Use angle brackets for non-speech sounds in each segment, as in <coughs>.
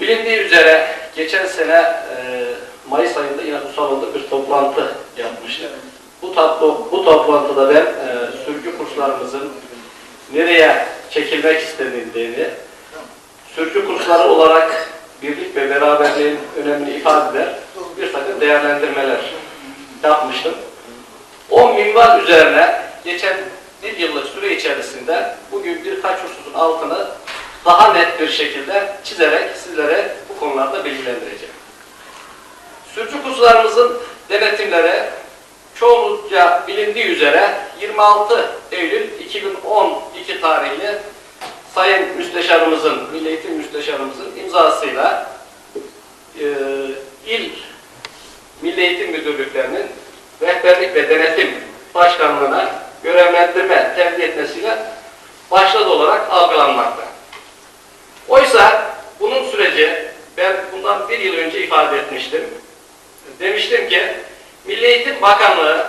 Bilindiği üzere geçen sene e, Mayıs ayında yine bu salonda bir toplantı yapmıştık. Bu, tablo, bu toplantıda ben e, sürücü kurslarımızın nereye çekilmek istenildiğini, sürücü kursları olarak birlik ve beraberliğin önemini ifade eder, bir takım değerlendirmeler yapmıştım. 10 minval üzerine geçen bir yıllık süre içerisinde bugün birkaç hususun altını daha net bir şekilde çizerek sizlere bu konularda bilgilendireceğim. Sürücü kurslarımızın denetimleri çoğunlukça bilindiği üzere 26 Eylül 2012 tarihli Sayın Müsteşarımızın, Milli Eğitim Müsteşarımızın imzasıyla e, il Milli Eğitim Müdürlüklerinin rehberlik ve denetim başkanlığına görevlendirme tevdi etmesiyle başladı olarak algılanmakta. Oysa bunun süreci ben bundan bir yıl önce ifade etmiştim. Demiştim ki Milli Eğitim Bakanlığı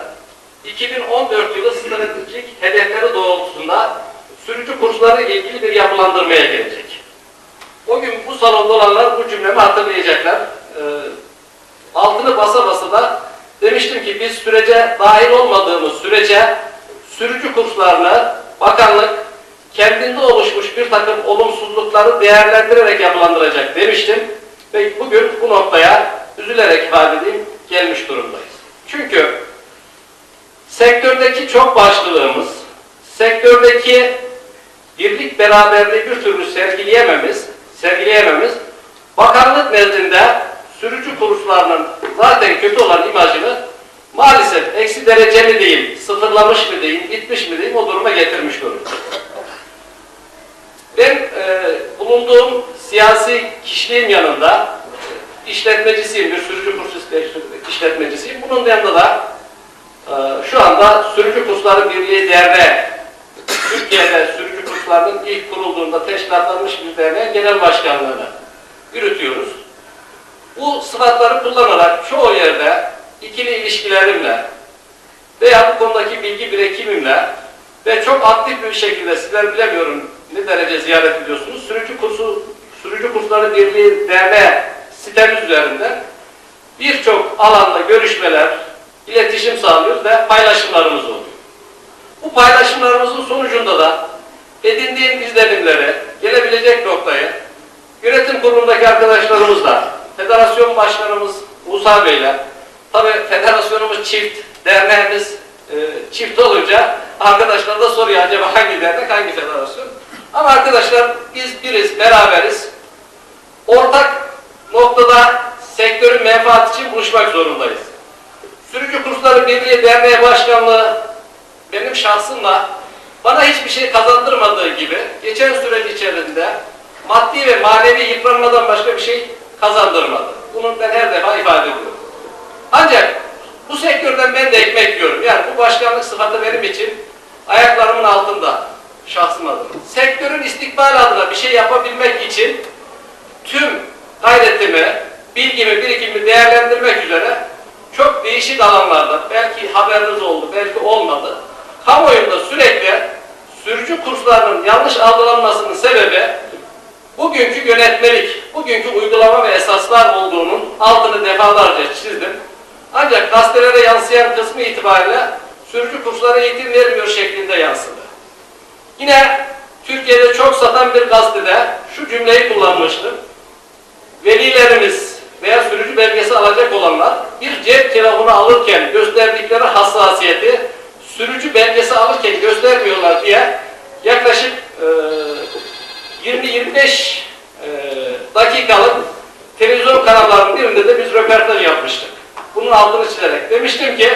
2014 yılı stratejik hedefleri doğrultusunda sürücü kursları ile ilgili bir yapılandırmaya gelecek. O gün bu salonda olanlar bu cümlemi hatırlayacaklar. Ee, altını basa basa da demiştim ki biz sürece dahil olmadığımız sürece sürücü kurslarını bakanlık kendinde oluşmuş bir takım olumsuzlukları değerlendirerek yapılandıracak demiştim. Ve bugün bu noktaya üzülerek ifade edeyim gelmiş durumdayız. Çünkü sektördeki çok başlılığımız, sektördeki birlik beraberliği bir türlü sergileyememiz, sergileyememiz bakanlık nezdinde sürücü kurslarının zaten kötü olan imajını maalesef eksi derece mi diyeyim, sıfırlamış mı diyeyim, gitmiş mi diyeyim o duruma getirmiş durumda. Ben e, bulunduğum siyasi kişiliğin yanında e, işletmecisiyim, bir sürücü kursu işletmecisiyim. Bunun yanında da e, şu anda Sürücü Kursları Birliği Derneği, Türkiye'de sürücü kurslarının ilk kurulduğunda teşkilatlanmış bir derneğin genel başkanlığını yürütüyoruz. Bu sıfatları kullanarak çoğu yerde ikili ilişkilerimle veya bu konudaki bilgi birikimimle ve çok aktif bir şekilde sizler bilemiyorum ne derece ziyaret ediyorsunuz. Sürücü kursu, Sürücü Kursları Birliği Derneği sitemiz üzerinde birçok alanda görüşmeler, iletişim sağlıyoruz ve paylaşımlarımız oluyor. Bu paylaşımlarımızın sonucunda da edindiğim izlenimleri, gelebilecek noktayı yönetim kurulundaki arkadaşlarımızla, federasyon başkanımız Musa Bey'le, tabi federasyonumuz çift, derneğimiz e, çift olunca arkadaşlar da soruyor acaba hangi dernek, hangi federasyon? Ama arkadaşlar biz biriz, beraberiz. Ortak noktada sektörün menfaati için buluşmak zorundayız. Sürücü Kursları Birliği Derneği Başkanlığı benim şahsımla bana hiçbir şey kazandırmadığı gibi geçen süreç içerisinde maddi ve manevi yıpranmadan başka bir şey kazandırmadı. Bunu ben her defa ifade ediyorum. Ancak bu sektörden ben de ekmek yiyorum. Yani bu başkanlık sıfatı benim için ayaklarımın altında şahsım adına. Sektörün istikbali adına bir şey yapabilmek için tüm gayretimi, bilgimi, birikimimi değerlendirmek üzere çok değişik alanlarda, belki haberiniz oldu, belki olmadı, kamuoyunda sürekli sürücü kurslarının yanlış algılanmasının sebebi bugünkü yönetmelik, bugünkü uygulama ve esaslar olduğunun altını defalarca çizdim. Ancak gazetelere yansıyan kısmı itibariyle sürücü kurslara eğitim vermiyor şeklinde yansıdı. Yine Türkiye'de çok satan bir gazetede şu cümleyi kullanmıştım. Velilerimiz veya sürücü belgesi alacak olanlar bir cep telefonu alırken gösterdikleri hassasiyeti sürücü belgesi alırken göstermiyorlar diye yaklaşık e, 20-25 e, dakikalık televizyon kanallarının birinde de biz röportaj yapmıştık. Bunun altını çizerek demiştim ki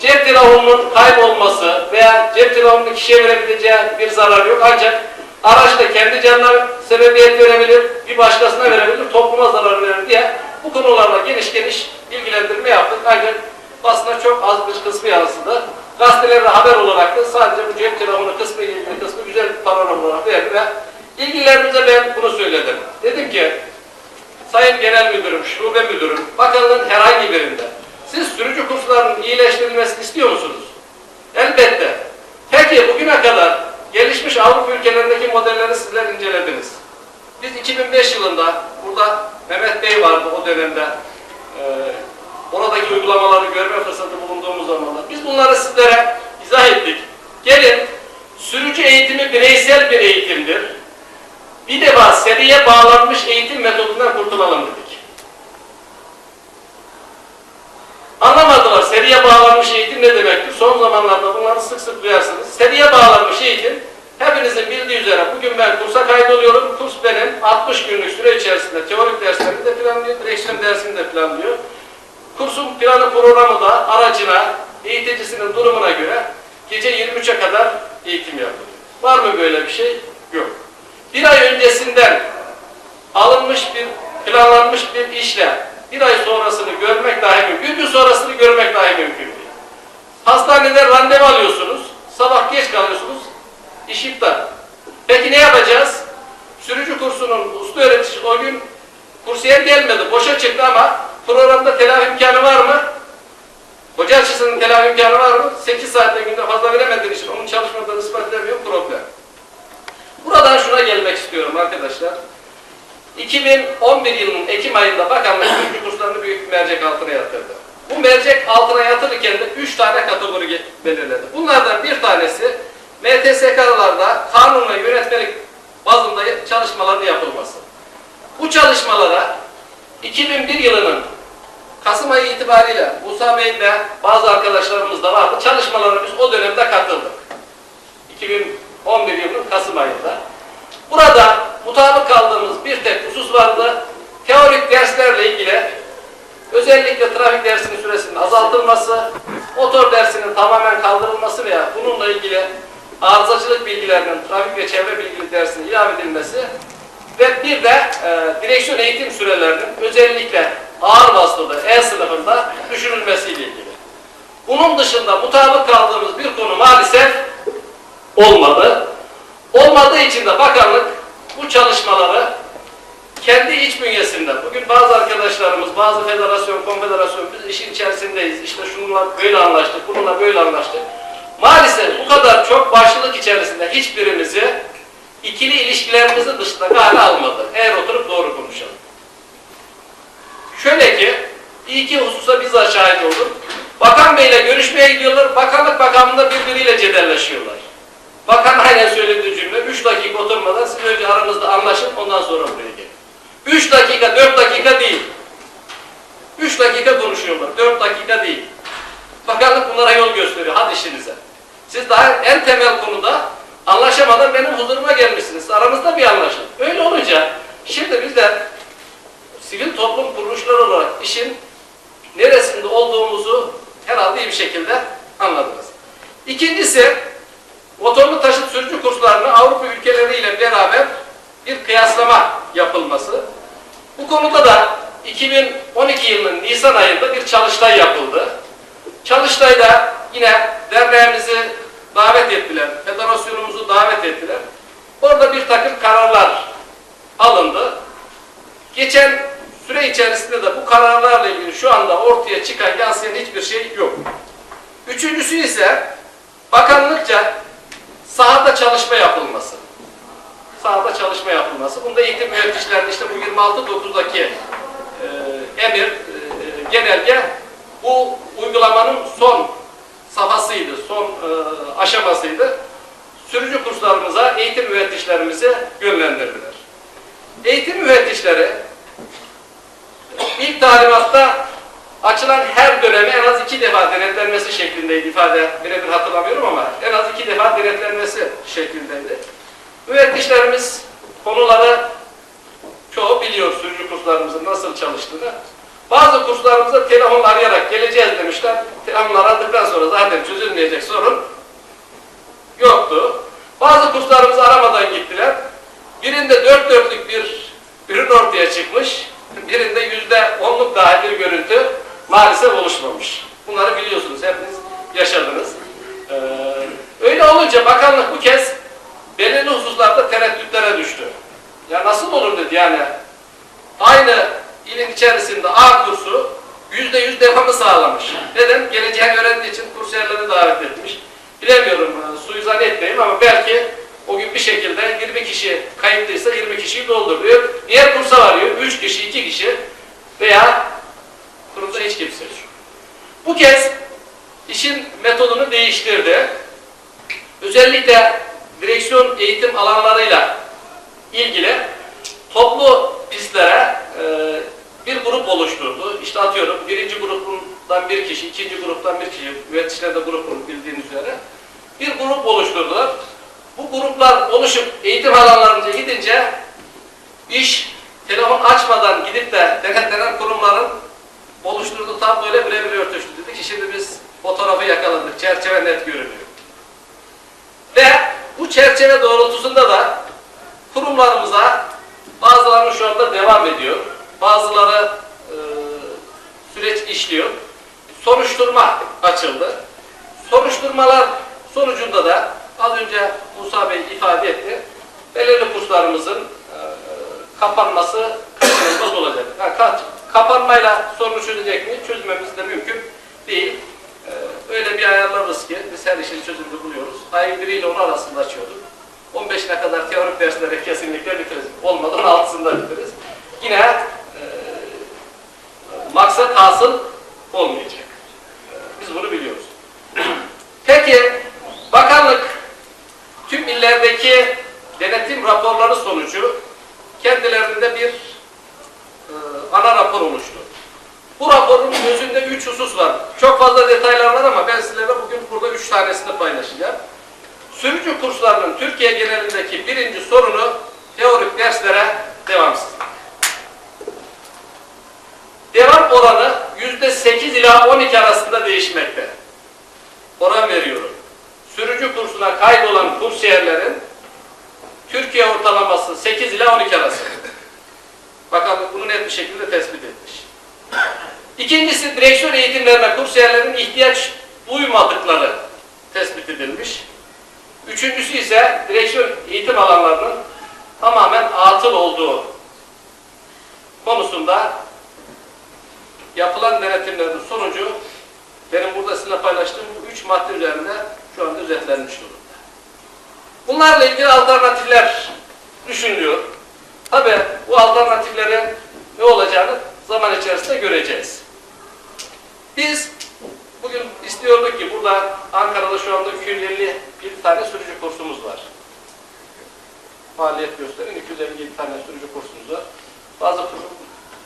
cep telefonunun kaybolması veya cep telefonunun kişiye verebileceği bir zarar yok ancak araçta kendi canına sebebiyet verebilir, bir başkasına verebilir, topluma zarar verir diye bu konularla geniş geniş bilgilendirme yaptık. Ancak basına çok az bir kısmı yansıdı. Gazetelerde haber olarak da sadece bu cep telefonu kısmı ile ilgili kısmı güzel bir paragraf olarak verdi ve ilgililerimize ben bunu söyledim. Dedim ki Sayın Genel Müdürüm, Şube Müdürüm, bakanlığın herhangi birinde siz sürücü kurslarının iyileştirilmesini istiyor musunuz? Elbette. Peki bugüne kadar gelişmiş Avrupa ülkelerindeki modelleri sizler incelediniz. Biz 2005 yılında burada Mehmet Bey vardı o dönemde. Ee, oradaki uygulamaları görme fırsatı bulunduğumuz zamanlar. Biz bunları sizlere izah ettik. Gelin sürücü eğitimi bireysel bir eğitimdir. Bir defa seriye bağlanmış eğitim metodundan kurtulalım dedik. Anlamadılar. Seriye bağlanmış eğitim ne demektir? Son zamanlarda bunları sık sık duyarsınız. Seriye bağlanmış eğitim hepinizin bildiği üzere bugün ben kursa kaydoluyorum. Kurs benim 60 günlük süre içerisinde teorik derslerimi de planlıyor, direksiyon dersini de planlıyor. Kursun planı programı da aracına, eğiticisinin durumuna göre gece 23'e kadar eğitim yapılıyor. Var mı böyle bir şey? Yok. Bir ay öncesinden alınmış bir, planlanmış bir işle bir ay sonrasını görmek dahi mümkün, gün sonrasını görmek dahi mümkün değil. Hastanede randevu alıyorsunuz, sabah geç kalıyorsunuz, iş iptal. Peki ne yapacağız? Sürücü kursunun usta öğreticisi o gün kursiyer gelmedi, boşa çıktı ama programda telafi imkanı var mı? Hoca açısından telafi imkanı var mı? 8 saatte günde fazla veremediğin için onun çalışmadığını ispat edemiyor, problem. Buradan şuna gelmek istiyorum arkadaşlar. 2011 yılının Ekim ayında bakanlık <coughs> sürücü kurslarını büyük mercek altına yatırdı. Bu mercek altına yatırırken de 3 tane kategori belirledi. Bunlardan bir tanesi MTSK'larda kanun ve yönetmelik bazında çalışmaların yapılması. Bu çalışmalara 2001 yılının Kasım ayı itibariyle Musa Bey bazı arkadaşlarımız da vardı. Çalışmalara biz o dönemde katıldık. 2011 yılının Kasım ayında. Burada mutabık kaldığımız bir tek husus vardı. Teorik derslerle ilgili özellikle trafik dersinin süresinin azaltılması, motor dersinin tamamen kaldırılması veya bununla ilgili arızacılık bilgilerinin trafik ve çevre bilgili dersinin ilave edilmesi ve bir de e, direksiyon eğitim sürelerinin özellikle ağır vasıtalı E sınıfında düşürülmesiyle ilgili. Bunun dışında mutabık kaldığımız bir konu maalesef olmadı. Olmadığı için de bakanlık bu çalışmaları kendi iç bünyesinde, bugün bazı arkadaşlarımız, bazı federasyon, konfederasyon, biz işin içerisindeyiz, işte şununla böyle anlaştık, bununla böyle anlaştık. Maalesef bu kadar çok başlılık içerisinde hiçbirimizi ikili ilişkilerimizin dışında gale almadı. Eğer oturup doğru konuşalım. Şöyle ki, iki hususa bizzat şahit oldum. Bakan Bey'le görüşmeye gidiyorlar, bakanlık bakanlığında birbiriyle cedelleşiyorlar. Bakan aynen söylediği cümle, 3 dakika oturmadan siz önce aranızda anlaşın, ondan sonra buraya gelin. 3 dakika, 4 dakika değil. 3 dakika konuşuyorlar, 4 dakika değil. Bakanlık bunlara yol gösteriyor, hadi işinize. Siz daha en temel konuda anlaşamadan benim huzuruma gelmişsiniz. Aranızda bir anlaşın. Öyle olunca şimdi biz de sivil toplum kuruluşları olarak işin neresinde olduğumuzu herhalde iyi bir şekilde anladınız. İkincisi, motorlu taşıt sürücü kurslarını Avrupa ülkeleriyle beraber bir kıyaslama yapılması. Bu konuda da 2012 yılının Nisan ayında bir çalıştay yapıldı. Çalıştayda yine derneğimizi davet ettiler, federasyonumuzu davet ettiler. Orada bir takım kararlar alındı. Geçen süre içerisinde de bu kararlarla ilgili şu anda ortaya çıkan yansıyan hiçbir şey yok. Üçüncüsü ise bakanlıkça sahada çalışma yapılması. Sahada çalışma yapılması. Bunda eğitim mühendislerinde işte bu 26.9'daki e, emir, e, genelge bu uygulamanın son safhasıydı, son e, aşamasıydı. Sürücü kurslarımıza eğitim mühendislerimizi yönlendirdiler. Eğitim mühendisleri ilk talimatta açılan her döneme en az iki defa denetlenmesi şeklindeydi ifade birebir hatırlamıyorum ama en az iki defa denetlenmesi şeklindeydi. Mühendislerimiz konuları çoğu biliyor sürücü kurslarımızın nasıl çalıştığını. Bazı kurslarımızda telefonla arayarak geleceğiz demişler. Telefonla aradıktan sonra zaten çözülmeyecek sorun yoktu. Bazı kurslarımızı aramadan gittiler. Birinde dört dörtlük bir ürün ortaya çıkmış. Birinde yüzde onluk dahi bir görüntü maalesef oluşmamış. Bunları biliyorsunuz, hepiniz yaşadınız. Ee, öyle olunca bakanlık bu kez belirli hususlarda tereddütlere düştü. Ya nasıl olur dedi yani. Aynı ilin içerisinde A kursu yüzde yüz devamı sağlamış. Neden? Geleceğini öğrendiği için kursiyerleri davet etmiş. Bilemiyorum, e, suizan etmeyeyim ama belki O gün bir şekilde 20 kişi kayıtlıysa 20 kişiyi dolduruyor. Diğer kursa varıyor. 3 kişi, 2 kişi veya kurumda hiç kimse yok. Bu kez işin metodunu değiştirdi. Özellikle direksiyon eğitim alanlarıyla ilgili toplu pistlere e, bir grup oluşturdu. İşte atıyorum birinci grubundan bir kişi, ikinci gruptan bir kişi, müfettişler de grup grup bildiğiniz üzere bir grup oluşturdular. Bu gruplar oluşup eğitim alanlarınca gidince iş telefon açmadan gidip de denetlenen kurumların oluşturduğu tam böyle birebir örtüştü. Dedi ki şimdi biz fotoğrafı yakaladık, çerçeve net görünüyor. Ve bu çerçeve doğrultusunda da kurumlarımıza bazılarının şu anda devam ediyor. Bazıları e, süreç işliyor. Soruşturma açıldı. Soruşturmalar sonucunda da az önce Musa Bey ifade etti. Belirli kurslarımızın e, kapanması kaçınılmaz olacak. Ha, kapanmayla sorunu çözecek mi? Çözmemiz de mümkün değil. E, öyle bir ayarlarız ki biz her işin çözümünü buluyoruz. Ayın 1 ile 10 arasında açıyorduk. 15'ine kadar teorik dersleri kesinlikle bitiririz. Olmadan 6'sında bitiririz. Yine e, maksat hasıl olmayacak. E, biz bunu biliyoruz. <clears throat> Peki bakanlık tüm illerdeki denetim raporları sonucu kendilerinde bir e, ana rapor oluştu. Bu raporun özünde üç husus var. Çok fazla detaylar var ama ben sizlere bugün burada üç tanesini paylaşacağım. Sürücü kurslarının Türkiye genelindeki birinci sorunu teorik derslere devamsızlık. Devam oranı yüzde 8 ila 12 arasında değişmekte. Oran veriyorum. Sürücü kursuna kaydolan kursiyerlerin Türkiye ortalaması 8 ila 12 arası. Bakanlık bunu net bir şekilde tespit etmiş. İkincisi direksiyon eğitimlerine kursiyerlerin ihtiyaç duymadıkları tespit edilmiş. Üçüncüsü ise direksiyon eğitim alanlarının tamamen atıl olduğu konusunda yapılan denetimlerin sonucu benim burada sizinle paylaştığım bu üç madde üzerinde şu anda özetlenmiş durumda. Bunlarla ilgili alternatifler düşünülüyor. Bu alternatiflerin ne olacağını zaman içerisinde göreceğiz. Biz bugün istiyorduk ki burada Ankara'da şu anda 250 bir tane sürücü kursumuz var. Faaliyet gösteren 257 tane sürücü kursumuz var. Bazı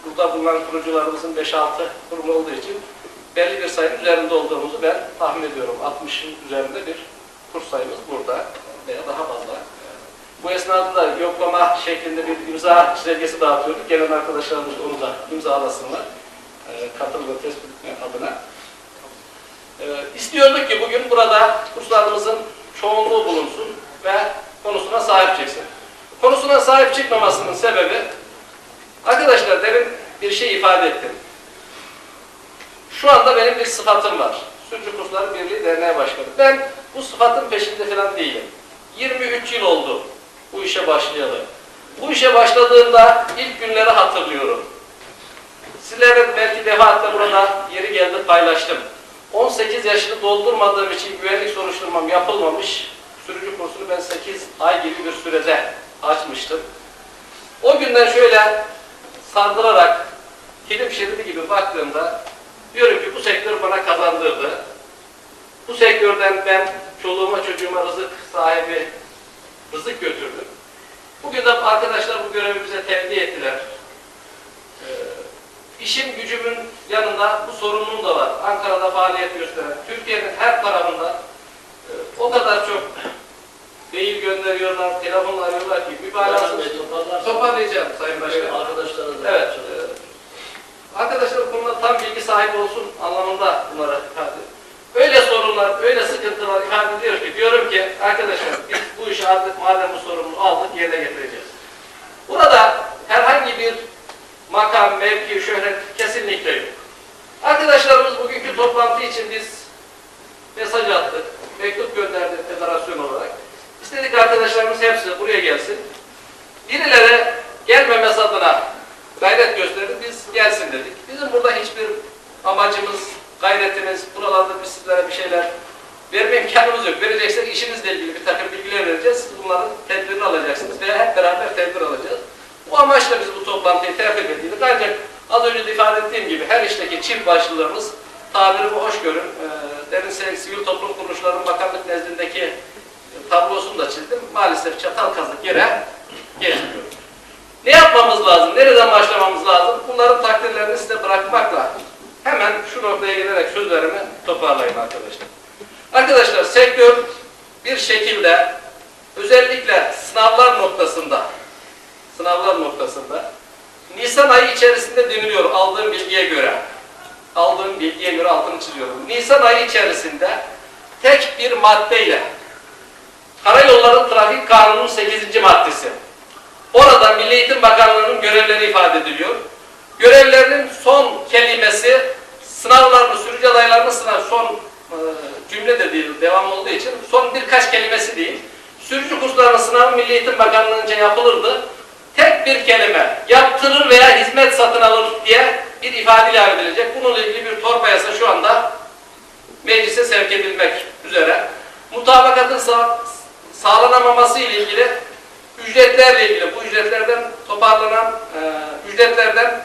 burada bulunan kurucularımızın 5-6 kurum olduğu için belli bir sayının üzerinde olduğumuzu ben tahmin ediyorum. 60'ın üzerinde bir kurs sayımız burada veya daha fazla. Bu esnada da yoklama şeklinde bir imza çizelgesi dağıtıyorduk. Gelen arkadaşlarımız onu da imzalasınlar. E, katıl ve tespit etme adına. E, istiyorduk ki bugün burada kurslarımızın çoğunluğu bulunsun ve konusuna sahip çıksın. Konusuna sahip çıkmamasının sebebi arkadaşlar demin bir şey ifade ettim. Şu anda benim bir sıfatım var. Sürücü Kursları Birliği Derneği Başkanı. Ben bu sıfatın peşinde falan değilim. 23 yıl oldu bu işe başlayalı. Bu işe başladığımda ilk günleri hatırlıyorum. Sizlerle belki defaatle burada yeri geldi paylaştım. 18 yaşını doldurmadığım için güvenlik soruşturmam yapılmamış. Sürücü kursunu ben 8 ay gibi bir sürede açmıştım. O günden şöyle sardırarak film şeridi gibi baktığımda diyorum ki bu sektör bana kazandırdı. Bu sektörden ben çoluğuma çocuğuma rızık sahibi rızık götürdüm. Bugün de arkadaşlar bu görevi bize tevdi ettiler. Ee, gücümün yanında bu sorumluluğum da var. Ankara'da faaliyet gösteren, Türkiye'nin her tarafında e, o kadar çok mail gönderiyorlar, telefonla arıyorlar ki mübalağasız. Toparlayacağım Sayın Başkan. Arkadaşlara da. Evet. e, Arkadaşlar bu konuda tam bilgi sahibi olsun anlamında bunlara ifade. Öyle sorunlar, öyle sıkıntılar ifade ediyor ki diyorum ki arkadaşlar biz bu işi artık madem bu sorumluluğu aldık yerine getireceğiz. Burada herhangi bir makam, mevki, şöhret kesinlikle yok. Arkadaşlarımız bugünkü toplantı için biz mesaj attık, mektup gönderdik federasyon olarak. İstedik arkadaşlarımız hepsi buraya gelsin. Birileri gelmemesi adına gayret gösterdi, biz gelsin dedik. Bizim burada hiçbir amacımız, gayretimiz, buralarda biz sizlere bir şeyler verme imkanımız yok. Vereceksek işimizle ilgili bir takım bilgiler vereceğiz. Siz bunların tedbirini alacaksınız veya hep beraber tedbir alacağız. Bu amaçla biz bu toplantıyı tertip ettik. Ancak az önce de ifade ettiğim gibi her işteki çift başlılığımız tabirimi hoş görün. Ee, derin sivil toplum kuruluşlarının bakanlık nezdindeki e, tablosunu da çizdim. Maalesef çatal kazık yere geçmiyor. Ne yapmamız lazım? Nereden başlamamız lazım? Bunların takdirlerini size bırakmakla hemen şu noktaya gelerek sözlerimi toparlayayım arkadaşlar. Arkadaşlar sektör bir şekilde özellikle sınavlar noktasında sınavlar noktasında Nisan ayı içerisinde deniliyor aldığım bilgiye göre. Aldığım bilgiye göre altını çiziyorum. Nisan ayı içerisinde tek bir maddeyle Karayolları Trafik Kanunu'nun 8. maddesi. Orada Milli Eğitim Bakanlığı'nın görevleri ifade ediliyor. Görevlerinin son kelimesi sınavlarını, sürücü adaylarının sınav son cümle de değil, devam olduğu için son birkaç kelimesi değil. Sürücü kurslarının sınavı Milli Eğitim Bakanlığı'nca yapılırdı. Tek bir kelime, yaptırır veya hizmet satın alır diye bir ifade ilave edilecek. Bununla ilgili bir torba yasa şu anda meclise sevk edilmek üzere. Mutabakatın sağ, sağlanamaması ile ilgili ücretlerle ilgili bu ücretlerden toparlanan e, ücretlerden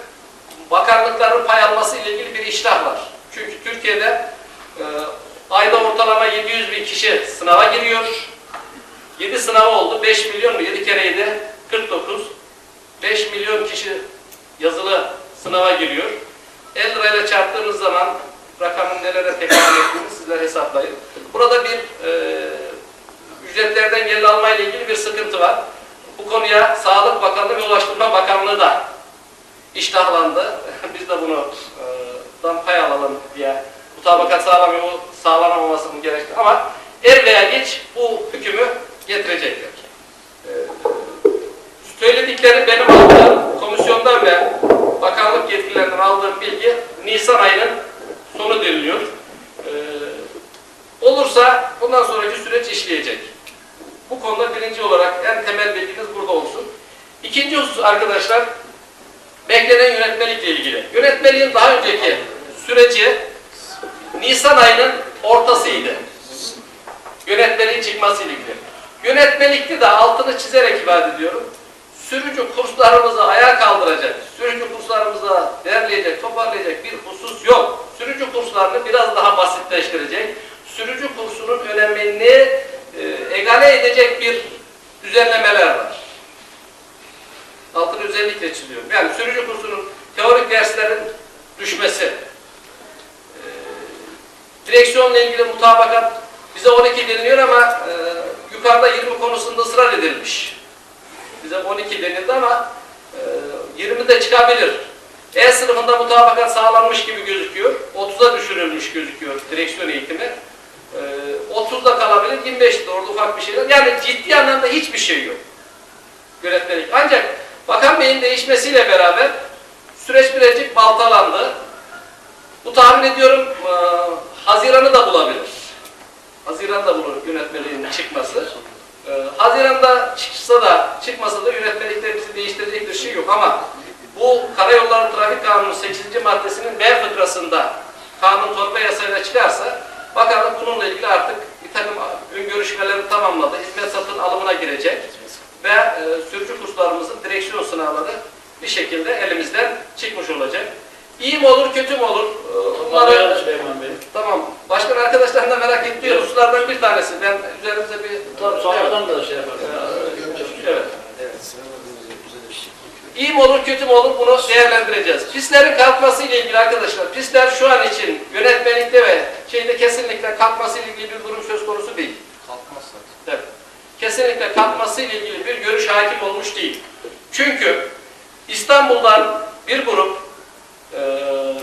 bakanlıkların pay alması ile ilgili bir iştah var. Çünkü Türkiye'de e, ayda ortalama 700 bin kişi sınava giriyor. 7 sınavı oldu. 5 milyon mu? 7 kere 7 49. 5 milyon kişi yazılı sınava giriyor. 50 lirayla çarptığınız zaman rakamın nelere tekabül ettiğini sizler hesaplayın. Burada bir e, ücretlerden gelir alma ile ilgili bir sıkıntı var. Bu konuya Sağlık Bakanlığı ve Ulaştırma Bakanlığı da iştahlandı. <laughs> Biz de bunu e, pay alalım diye mutabakat sağlanamamasının gerekti. Ama er veya geç bu hükmü getirecekler. E, söyledikleri benim aldığım komisyondan ve bakanlık yetkililerinden aldığım bilgi Nisan ayının sonu deniliyor. E, olursa bundan sonraki süreç işleyecek. Bu konuda birinci olarak en temel bilginiz burada olsun. İkinci husus arkadaşlar, beklenen yönetmelikle ilgili. Yönetmeliğin daha önceki süreci Nisan ayının ortasıydı. Yönetmeliğin çıkması ile ilgili. Yönetmelikte de altını çizerek ifade ediyorum. Sürücü kurslarımızı ayağa kaldıracak, sürücü kurslarımıza derleyecek, toparlayacak bir husus yok. Sürücü kurslarını biraz daha basitleştirecek, sürücü kursunun önemini e, egale edecek bir düzenlemeler var. Altını özellikle çiziyorum. Yani sürücü kursunun teorik derslerin düşmesi, direksiyonla ilgili mutabakat bize 12 deniliyor ama e, yukarıda 20 konusunda ısrar edilmiş. Bize 12 denildi ama e, 20 de çıkabilir. E sınıfında mutabakat sağlanmış gibi gözüküyor. 30'a düşürülmüş gözüküyor direksiyon eğitimi. E, 30'da kalabilir, 25'de orada ufak bir şeyler. Yani ciddi anlamda hiçbir şey yok. Yönetmelik. Ancak Bakan Bey'in değişmesiyle beraber süreç birazcık baltalandı. Bu tahmin ediyorum e, Haziran'ı da bulabilir. Haziran'da bulur yönetmeliğin çıkması. E, Haziran'da çıksa da çıkmasa da yönetmelikte bizi değiştirecek bir şey yok ama bu Karayolları Trafik Kanunu 8. maddesinin B fıkrasında kanun torba yasayla çıkarsa bakanlık bununla ilgili artık bir takım ön görüşmeleri tamamladı. Hizmet satın alımına girecek ve e, sürücü kurslarımızın direksiyon sınavları bir şekilde elimizden çıkmış olacak. İyi mi olur, kötü mü olur? E, Bunları Süleyman Bey. Tamam. Başkan arkadaşların da merak ettiği hususlardan bir tanesi. Ben üzerimize bir... Tabii sonradan da şey yaparız. Evet. İyi mi olur, kötü mü olur bunu değerlendireceğiz. Pistlerin kalkması ile ilgili arkadaşlar, pistler şu an için yönetmelikte ve şeyde kesinlikle kalkması ile ilgili bir durum söz konusu değil. Kalkmazsa. Evet. Kesinlikle kalkması ile ilgili bir görüş hakim olmuş değil. Çünkü İstanbul'dan bir grup eee,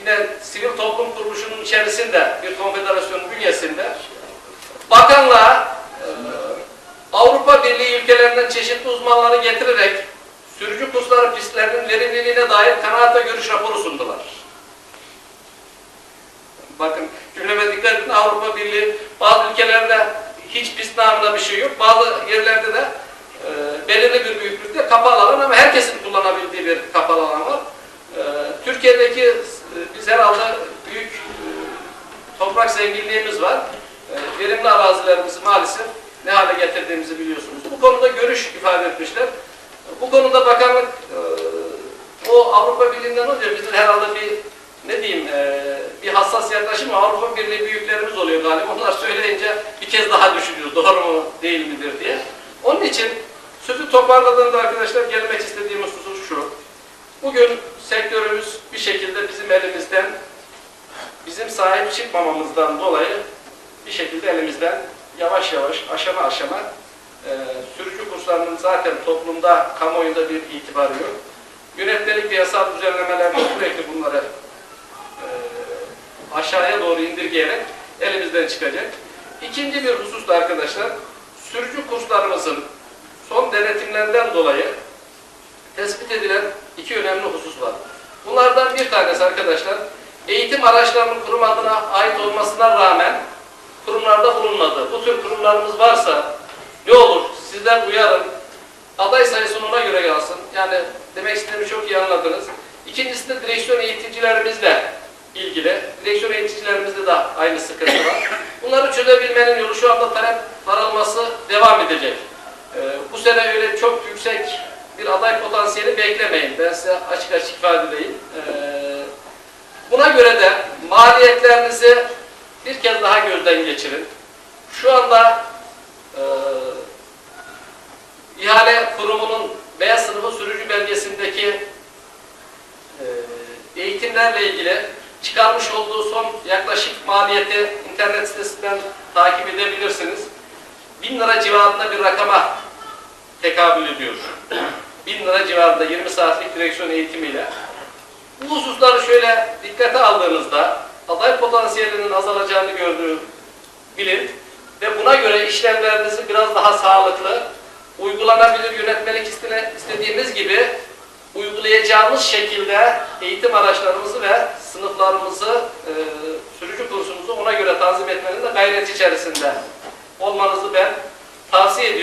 yine sivil toplum kuruluşunun içerisinde bir konfederasyonun bünyesinde bakanlığa eee, Avrupa Birliği ülkelerinden çeşitli uzmanları getirerek sürücü kursları pistlerinin verimliliğine dair kanaat görüş raporu sundular. Bakın cümleme dikkat edin Avrupa Birliği bazı ülkelerde hiç pist namına bir şey yok. Bazı yerlerde de e, belirli bir büyüklükte kapalı alan ama herkesin kullanabildiği bir kapalı alan var. E, Türkiye'deki e, biz herhalde büyük e, toprak zenginliğimiz var. e, verimli arazilerimizi maalesef ne hale getirdiğimizi biliyorsunuz. Bu konuda görüş ifade etmişler. Bu konuda bakanlık o Avrupa Birliği'nden olunca bizim herhalde bir ne diyeyim bir hassas yaklaşım. Avrupa Birliği büyüklerimiz oluyor galiba. Onlar söyleyince bir kez daha düşünüyoruz. Doğru mu değil midir diye. Onun için sözü toparladığımda arkadaşlar gelmek istediğimiz husus şu. Bugün sektörümüz bir şekilde bizim elimizden bizim sahip çıkmamamızdan dolayı bir şekilde elimizden yavaş yavaş aşama aşama e, sürücü kurslarının zaten toplumda, kamuoyunda bir itibarı yok. Yönetmelik ve yasal düzenlemelerle sürekli bunları e, aşağıya doğru indirgeyerek elimizden çıkacak. İkinci bir husus da arkadaşlar, sürücü kurslarımızın son denetimlerden dolayı tespit edilen iki önemli husus var. Bunlardan bir tanesi arkadaşlar, eğitim araçlarının kurum adına ait olmasına rağmen kurumlarda bulunmadı. Bu tür kurumlarımız varsa ne olur sizler uyarın, aday sayısını ona göre yazsın. Yani demek istediğimi çok iyi anladınız. İkincisi de direksiyon eğiticilerimizle ilgili. Direksiyon eğiticilerimizde de aynı sıkıntı var. Bunları çözebilmenin yolu şu anda talep varılması devam edecek. Ee, bu sene öyle çok yüksek bir aday potansiyeli beklemeyin. Ben size açık açık ifade edeyim. Ee, buna göre de maliyetlerinizi bir kez daha gözden geçirin. Şu anda e, ihale kurumunun B sınıfı sürücü belgesindeki e, eğitimlerle ilgili çıkarmış olduğu son yaklaşık maliyeti internet sitesinden takip edebilirsiniz. 1000 lira civarında bir rakama tekabül ediyor. 1000 lira civarında 20 saatlik direksiyon eğitimiyle. Bu hususları şöyle dikkate aldığınızda aday potansiyelinin azalacağını gördüğü bilin ve buna göre işlemlerinizi biraz daha sağlıklı, uygulanabilir yönetmelik istediğimiz gibi uygulayacağımız şekilde eğitim araçlarımızı ve sınıflarımızı, e, sürücü kursumuzu ona göre tanzim etmenin de gayreti içerisinde olmanızı ben tavsiye ediyorum.